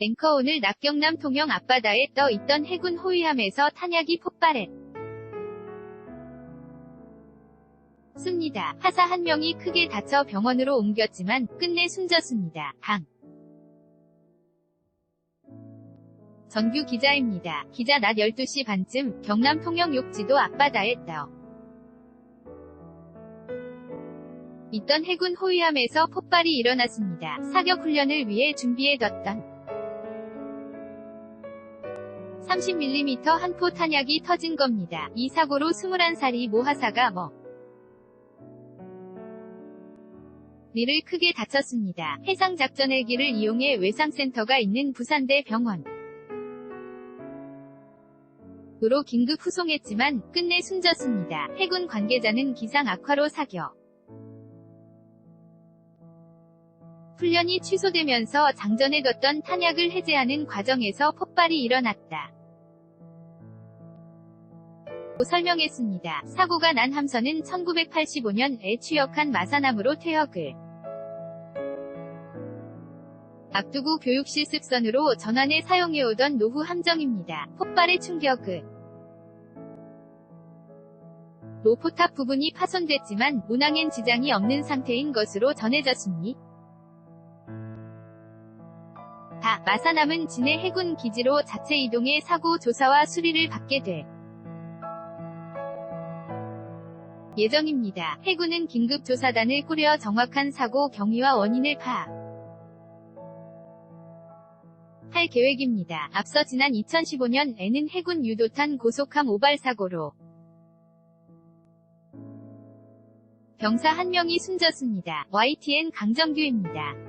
앵커 오늘 낙경남 통영 앞바다에 떠 있던 해군 호위함에서 탄약이 폭발했. 습니다. 하사 한 명이 크게 다쳐 병원으로 옮겼지만 끝내 숨졌습니다. 방. 정규 기자입니다. 기자 낮 12시 반쯤 경남 통영 욕지도 앞바다에 떠 있던 해군 호위함에서 폭발이 일어났습니다. 사격 훈련을 위해 준비해뒀던 30mm 한포 탄약이 터진 겁니다. 이 사고로 21살이 모하사가 뭐 리를 크게 다쳤습니다. 해상작전 헬기를 이용해 외상센터가 있는 부산대 병원 으로 긴급 후송했지만 끝내 숨졌습니다. 해군 관계자는 기상 악화로 사격 훈련이 취소되면서 장전해 뒀던 탄약을 해제하는 과정에서 폭발이 일어났다. 고 설명했습니다. 사고가 난 함선은 1985년에 취역한 마사남으로 퇴역을 앞두고 교육 실습선으로 전환해 사용해오던 노후 함정입니다. 폭발의 충격은 로포탑 부분이 파손됐지만 운항엔 지장이 없는 상태인 것으로 전해졌습니다. 다 마사남은 진해 해군 기지로 자체 이동해 사고 조사와 수리를 받게 될 예정입니다. 해군은 긴급 조사단을 꾸려 정확한 사고 경위와 원인을 파악 할 계획입니다. 앞서 지난 2015년에는 해군 유도탄 고속함 오발 사고로 병사 한 명이 숨졌습니다. YTN 강정규입니다.